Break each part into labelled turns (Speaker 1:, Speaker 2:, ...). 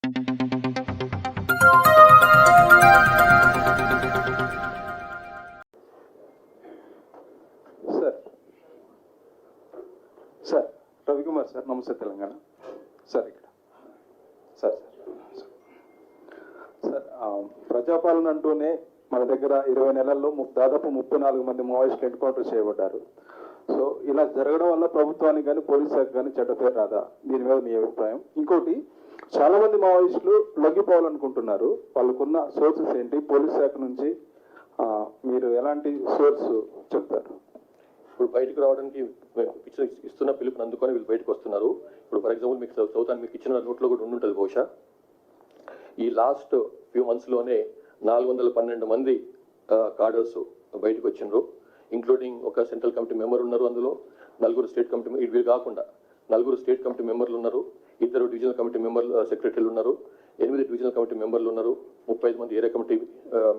Speaker 1: Sir. Sir Ravikumar sir Namaste Telangana. Sir ఇక్కడ. Sir sir. Sir ప్రజాపాలన అంటూనే మన దగ్గర ఇరవై నెలల్లో దాదాపు ముప్పై నాలుగు మంది మావోయిస్టులు ఎన్కౌంటర్ చేయబడ్డారు. సో ఇలా జరగడం వల్ల ప్రభుత్వానికి కానీ పోలీస్ శాఖ కానీ చెడ్డ పేరు రాదా? దీని మీద మీ అభిప్రాయం. ఇంకోటి చాలా మంది మావోయిస్టులు లొంగిపోవాలనుకుంటున్నారు. వాళ్ళకున్న సోర్సెస్ ఏంటి? పోలీస్ శాఖ నుంచి మీరు ఎలాంటి సోర్స్ చెప్తారు?
Speaker 2: ఇప్పుడు బయటకు రావడానికి మేము ఇస్తున్న పిలుపుని అందుకొని వీళ్ళు బయటకు వస్తున్నారు. ఇప్పుడు ఫర్ ఎగ్జాంపుల్ మీకు చదువుతాను మీకు ఇచ్చిన నోట్లో కూడా ఉండుంటుంది బహుశా. ఈ లాస్ట్ ఫ్యూ మంత్స్లోనే నాలుగు వందల పన్నెండు మంది కార్డర్స్ బయటకు వచ్చిండ్రు. ఇంక్లూడింగ్ ఒక సెంట్రల్ కమిటీ మెంబర్ ఉన్నారు అందులో. నలుగురు స్టేట్ కమిటీ ఇవి వీళ్ళు కాకుండా నలుగురు స్టేట్ కమిటీ మెంబర్లు ఉన్నారు. ఇద్దరు డివిజనల్ కమిటీ మెంబర్లు సెక్రటరీలు ఉన్నారు ఎనిమిది డివిజనల్ కమిటీ మెంబర్లు ఉన్నారు ముప్పై ఐదు మంది ఏరియా కమిటీ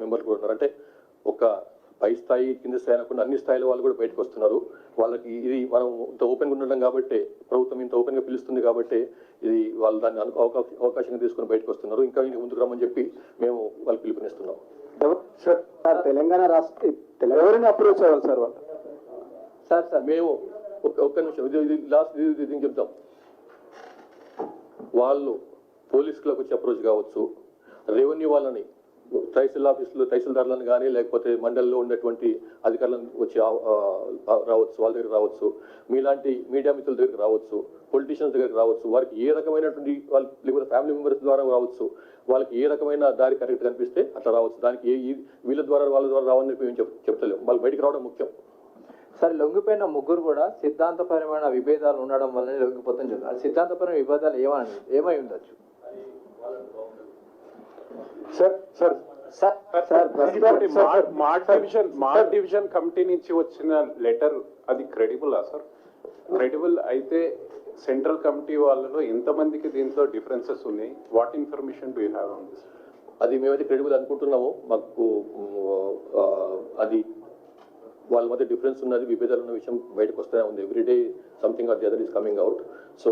Speaker 2: మెంబర్లు కూడా ఉన్నారు అంటే ఒక పై స్థాయి కింద స్థాయి అనకుండా అన్ని స్థాయిల వాళ్ళు కూడా బయటకు వస్తున్నారు వాళ్ళకి ఇది మనం ఇంత ఓపెన్గా ఉండడం కాబట్టి ప్రభుత్వం ఇంత ఓపెన్గా పిలుస్తుంది కాబట్టి ఇది వాళ్ళు దాన్ని అను- అవకా- అవకాశంగా తీసుకొని బయటకు వస్తున్నారు ఇంకా ఇంక ముందుకు రమ్మని చెప్పి మేము వాళ్ళకి పిలుపునిస్తున్నాం
Speaker 1: సార్
Speaker 3: తెలంగాణ రాష్ట్ర
Speaker 1: ఎవరైనా అప్రోచ్ అవ్వాలి సార్ వాళ్ళు
Speaker 2: సార్ సార్ మేము ఒక్క ఒక్క నిమిషం ఇది లాస్ట్ ఇది చెప్తాం వాళ్ళు పోలీసులకు వచ్చి అప్రోచ్ కావచ్చు రెవెన్యూ వాళ్ళని తహసీల్ ఆఫీసులో తహసీల్దారులను కానీ లేకపోతే మండలిలో ఉన్నటువంటి అధికారులను వచ్చి రావచ్చు వాళ్ళ దగ్గర రావచ్చు మీలాంటి మీడియా మిత్రుల దగ్గరికి రావచ్చు పొలిటీషియన్స్ దగ్గరికి రావచ్చు వారికి ఏ రకమైనటువంటి వాళ్ళ లేకపోతే ఫ్యామిలీ మెంబర్స్ ద్వారా రావచ్చు వాళ్ళకి ఏ రకమైన దారి కరెక్ట్ కనిపిస్తే అట్లా రావచ్చు. దానికి ఏ వీళ్ళ ద్వారా వాళ్ళ ద్వారా రావని చెప్పి మేము చెప్ చెప్తలేము వాళ్ళు బయటికి రావడం ముఖ్యం.
Speaker 4: సరే లొంగిపోయిన ముగ్గురు కూడా సిద్ధాంతపరమైన విభేదాలు ఉండడం వల్లనే లొంగిపోతుంది చెప్పారు సిద్ధాంతపరమైన విభేదాలు ఏమని ఏమై ఉండొచ్చు?
Speaker 1: సార్ సార్
Speaker 5: మార్ట్ డివిజన్ మార్ట్ డివిజన్ కమిటీ నుంచి వచ్చిన లెటర్ అది క్రెడిబుల్ సార్? క్రెడిబుల్ అయితే సెంట్రల్ కమిటీ వాళ్ళలో ఎంతమందికి దీంట్లో డిఫరెన్సెస్ ఉన్నాయి? What information do have on this?
Speaker 2: అది మేమైతే క్రెడిబుల్ అనుకుంటున్నాము. మాకు అది వాళ్ళ మధ్య డిఫరెన్స్ ఉన్నది విభేదాలు ఉన్న విషయం బయటకు వస్తూనే ఉంది. Everyday something or the other is coming out so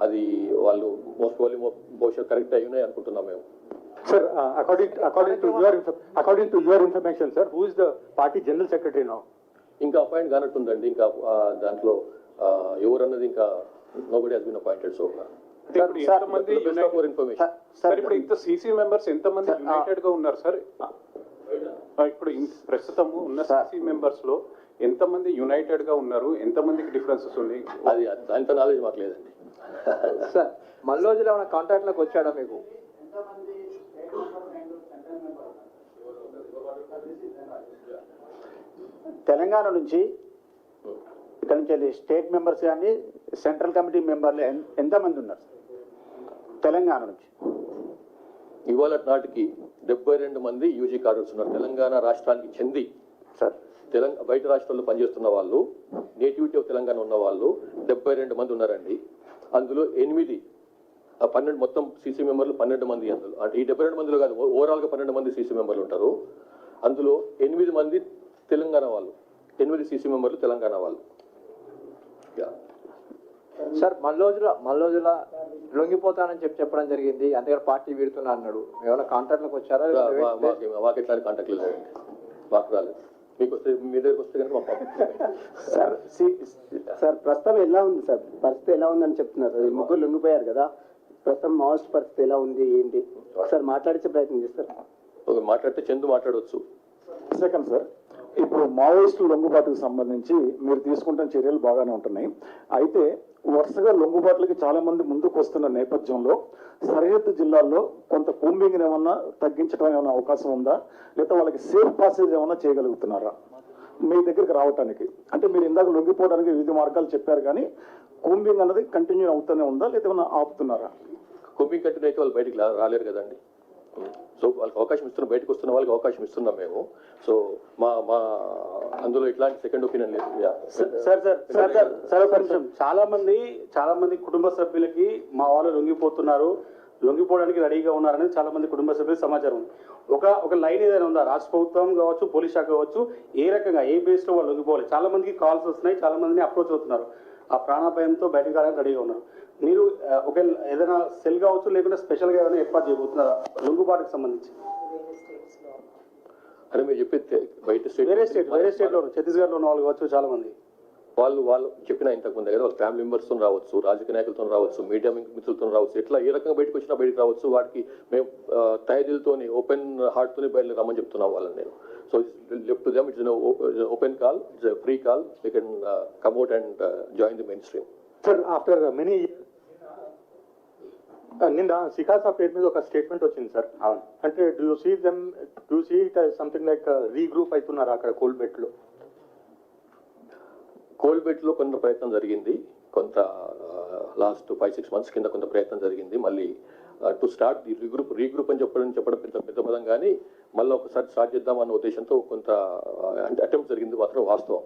Speaker 2: అది వాళ్ళు మోస్ట్ ప్రాబ్లీ బహుశా కరెక్ట్ అయి ఉన్నాయి అనుకుంటున్నాం మేము.
Speaker 3: Uh, according, according to your, inf- according to your information, sir, who is the party general secretary now?
Speaker 2: ఇంకా అపాయింట్ కానట్టుందండి. ఇంకా దాంట్లో ఆ, ఎవరు అన్నది ఇంకా nobody has been appointed so
Speaker 3: sir,
Speaker 2: information
Speaker 5: sir ఇప్పుడు ఇంత సీసీ మెంబర్స్ ఎంతమంది
Speaker 3: సార్,
Speaker 5: యునైటెడ్గా ఉన్నారు సార్ ఇప్పుడు ప్రస్తుతము ఉన్న సీసీ మెంబర్స్లో ఎంతమంది యునైటెడ్గా ఉన్నారు? ఎంతమందికి డిఫరెన్సెస్ ఉన్నాయి?
Speaker 2: అది దాంతో నాలెడ్జ్ మాకు లేదండి.
Speaker 4: సార్ మల్లోజులో ఏమైనా కాంటాక్ట్లోకి వచ్చాడా మీకు?
Speaker 3: తెలంగాణ నుంచి ఇక్కడ నుంచి వెళ్ళి స్టేట్ మెంబర్స్ కానీ సెంట్రల్ కమిటీ మెంబర్లు ఎన్- ఎంతమంది ఉన్నారు? తెలంగాణ నుంచి.
Speaker 2: ఇవాళ నాటికి డెబ్బై రెండు మంది యూజీ కార్డర్స్ ఉన్నారు. తెలంగాణ రాష్ట్రానికి చెంది.
Speaker 3: సార్.
Speaker 2: తెలంగాణ బయట రాష్ట్రాల్లో పనిచేస్తున్న వాళ్ళు నేటివిటీ ఆఫ్ తెలంగాణ ఉన్న వాళ్ళు డెబ్బై రెండు మంది ఉన్నారండి. అందులో ఎనిమిది ఆ పన్నెండు మొత్తం సీసీ మెంబర్లు పన్నెండు మంది అందులో. అంటే ఈ డెబ్బై రెండు మందిలో కాదు ఓవరాల్గా పన్నెండు మంది సీసీ మెంబర్లు ఉంటారు. అందులో ఎనిమిది మంది తెలంగాణ వాళ్ళు ఎనిమిది సీసీ మెంబర్లు తెలంగాణ వాళ్ళు. యా.
Speaker 4: సార్ మల్లోజుల మల్లోజుల లొంగిపోతానని చెప్పి చెప్పడం జరిగింది. అందుకని పార్టీ వీడుతున్నా అన్నాడు. ఏమైనా కాంటాక్ట్లోకి వచ్చారా
Speaker 2: మాకు కాంటాక్ట్ లేదండి మాకు రాలేదు. మీకు వస్తే మీ దగ్గరికి వస్తే కనుక మాకు పంపిస్తాం.
Speaker 3: సార్ సార్ ప్రస్తుతం ఎలా ఉంది సార్? పరిస్థితి ఎలా ఉందని చెప్తున్నారు. ఈ ముగ్గురు లొంగిపోయారు కదా. ప్రస్తుతం మావోస్ట్ పరిస్థితి ఎలా ఉంది ఏంటి? ఒకసారి మాట్లాడించే ప్రయత్నం చేస్తారు?
Speaker 2: ఒక మాట్లాడితే చందు మాట్లాడవచ్చు.
Speaker 6: Second sir. ఇప్పుడు మావోయిస్టు లొంగుబాటుకు సంబంధించి మీరు తీసుకుంటున్న చర్యలు బాగానే ఉంటున్నాయి. అయితే వరుసగా లొంగుబాట్లకి చాలా మంది ముందుకు వస్తున్న నేపథ్యంలో సరిహద్దు జిల్లాల్లో కొంత కూంబింగ్ ఏమన్నా తగ్గించడం ఏమైనా అవకాశం ఉందా? లేదా వాళ్ళకి సేఫ్ పాసేజ్ ఏమన్నా చేయగలుగుతున్నారా? మీ దగ్గరికి రావటానికి. అంటే మీరు ఇందాక లొంగిపోవడానికి వివిధ మార్గాలు చెప్పారు కానీ కూంబింగ్ అన్నది కంటిన్యూ అవుతూనే ఉందా? లేదా ఏమైనా ఆపుతున్నారా?
Speaker 2: కూంబింగ్ కంటిన్యూ అయితే వాళ్ళు బయటికి రాలేరు కదండి. సో వాళ్ళకి అవకాశం ఇస్తున్నాం బయటకు వస్తున్న వాళ్ళకి అవకాశం ఇస్తున్నాం మేము. సో మా మా అందులో ఇట్లాంటి సెకండ్ ఒపీనియన్ లేదు.
Speaker 3: Sir sir sir sir sir ఒక నిమిషం. చాలా మంది చాలా మంది కుటుంబ సభ్యులకి మా వాళ్ళు లొంగిపోతున్నారు. లొంగిపోవడానికి రెడీగా ఉన్నారని చాలా మంది కుటుంబ సభ్యులకు సమాచారం. ఉంది ఒక ఒక లైన్ ఏదైనా ఉందా? రాష్ట్ర ప్రభుత్వం కావచ్చు పోలీస్ శాఖ కావచ్చు ఏ రకంగా ఏ బేస్లో వాళ్ళు లొంగిపోవాలి? చాలా మందికి కాల్స్ వస్తున్నాయి చాలా మందిని అప్రోచ్ అవుతున్నారు. ఆ ప్రాణాపాయంతో బయటకు రావడానికి రెడీగా ఉన్నారు. మీరు ఒక ఏదైనా సెల్ కావచ్చు లేకుంటే స్పెషల్గా ఏమైనా ఏర్పాటు చేయబోతున్నారా? లొంగుబాటుకు సంబంధించి.
Speaker 2: అని మీరు చెప్పేది బయట స్టేట్
Speaker 3: వేరే స్టేట్ వేరే స్టేట్లో ఛత్తీస్గఢ్లో ఉన్న వాళ్ళు కావచ్చు చాలా మంది
Speaker 2: వాళ్ళు వాళ్ళు చెప్పిన ఇంతకు ముందే కదా వాళ్ళ ఫ్యామిలీ మెంబర్స్తో రావచ్చు రాజకీయ నాయకులతో రావచ్చు మీడియా మిత్రులతో రావచ్చు ఎట్లా ఏ రకంగా బయటకు వచ్చినా బయటకు రావచ్చు వాటికి మేము తయారీలతోని ఓపెన్ హార్ట్తోని బయట రమ్మని చెప్తున్నాం వాళ్ళని నేను. So left them it's open call it's free call they can come out and join the mainstream
Speaker 7: sir after many నిన్న శిఖాసా పేరు మీద ఒక స్టేట్మెంట్ వచ్చింది సార్
Speaker 3: అవును.
Speaker 7: అంటే do you see them do see it something like regroup అవుతున్నారు అక్కడ కోల్బెట్లో
Speaker 2: కోల్బెట్లో? కొంత ప్రయత్నం జరిగింది. కొంత లాస్ట్ ఫైవ్ సిక్స్ మంత్స్ కింద కొంత ప్రయత్నం జరిగింది. మళ్ళీ to start the regroup regroup అని చెప్పడం చెప్పడం పెద్ద పెద్ద పదం కానీ మళ్ళీ ఒకసారి స్టార్ట్ చేద్దాం అన్న ఉద్దేశంతో కొంత అటెంప్ట్ జరిగింది మాత్రం వాస్తవం.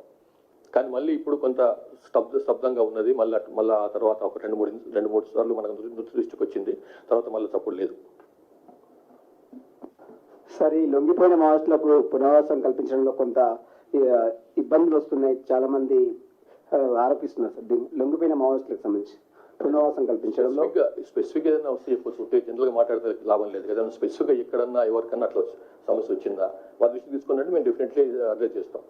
Speaker 2: కానీ మళ్ళీ ఇప్పుడు కొంత స్తబ్ద స్తబ్దంగా ఉన్నది. మళ్ళీ మళ్ళీ ఆ తర్వాత ఒక రెండు మూడు రెండు మూడు సార్లు మనకు నృత్య దృష్టికి వచ్చింది. తర్వాత మళ్ళీ తప్పుడు లేదు.
Speaker 8: సార్ ఈ లొంగిపోయిన మావోయిస్టులకు పునరావాసం కల్పించడంలో కొంత ఇబ్బందులు వస్తున్నాయి. చాలా మంది ఆరోపిస్తున్నారు సార్. దీన్ని లొంగిపోయిన మావోయిస్టులకు సంబంధించి పునరావాసం కల్పించడంలో
Speaker 2: స్పెసిఫిక్ ఏదైనా వస్తే చెప్పొచ్చు. ఉంటే జనరల్గా మాట్లాడితే లాభం లేదు. కదా స్పెసిఫిక్గా ఎక్కడన్నా ఎవరికన్నా అట్లా సమస్య వచ్చిందా? వాళ్ళ దృష్టి తీసుకున్నట్టు మేము డెఫినెట్లీ అడ్రస్ చేస్తాం.